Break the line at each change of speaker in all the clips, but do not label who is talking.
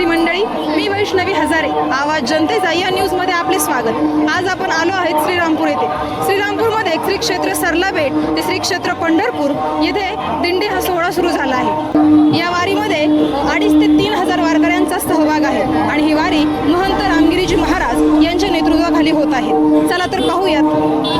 वारकरी मंडळी मी वैष्णवी हजारे. आवाज जनतेचा या न्यूजमध्ये आपले स्वागत. आज आपण आलो आहेत श्रीरामपूर येथे. श्रीरामपूरमध्ये श्री क्षेत्र सरला बेट ते श्री क्षेत्र पंढरपूर येथे दिंडी हा सोहळा सुरू झाला आहे. या वारीमध्ये अडीच ते तीन हजार वारकऱ्यांचा सहभाग आहे आणि ही वारी महंत रामगिरीजी महाराज यांच्या नेतृत्वाखाली होत आहे. चला तर पाहूयात.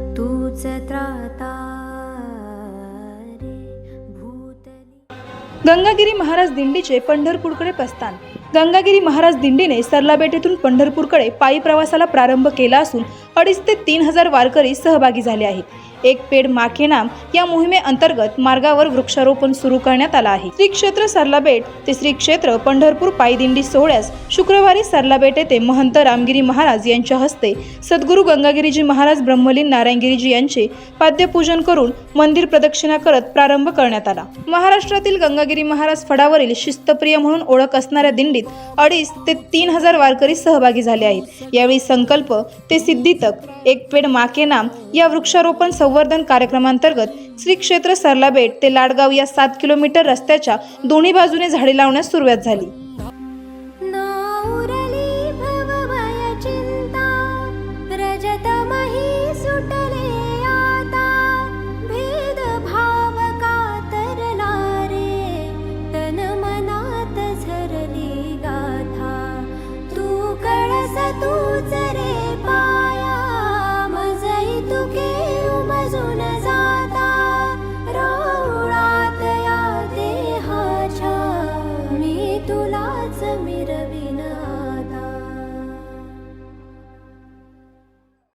तूच त्राता
गंगागिरी महाराज दिंडीचे पंढरपूरकडे प्रस्थान. गंगागिरी महाराज दिंडीने सरलाबेट येथून पंढरपूरकडे पायी प्रवासाला प्रारंभ केला असून अडीच ते तीन हजार वारकरी सहभागी झाले आहेत. एक पेड माखे नाम या मोहिमेअंतर्गत मार्गावर वृक्षारोपण सुरू करण्यात आला आहे. श्री क्षेत्र सरलाबेट ते श्री क्षेत्र पंढरपूर पायदिंडी सोहळ्यास शुक्रवारी सरलाबेट येथे महंत रामगिरी महाराज यांच्या हस्ते सद्गुरू गंगागिरीजी महाराज ब्रह्मलीन नारायणगिरीजी यांचे पाद्यपूजन करून मंदिर प्रदक्षिणा करत प्रारंभ करण्यात आला. महाराष्ट्रातील गंगागिरी महाराज फडावरील शिस्तप्रिय म्हणून ओळख असणाऱ्या दिंडीत अडीच ते तीन हजार वारकरी सहभागी झाले आहेत. यावेळी संकल्प ते सिद्धितक एक पेड माके नाम या वृक्षारोपण संवर्धन कार्यक्रमांतर्गत श्री क्षेत्र सरलाबेट ते लाडगाव या सात किलोमीटर रस्त्याच्या दोन्ही बाजूने झाडे लावण्यास सुरुवात झाली.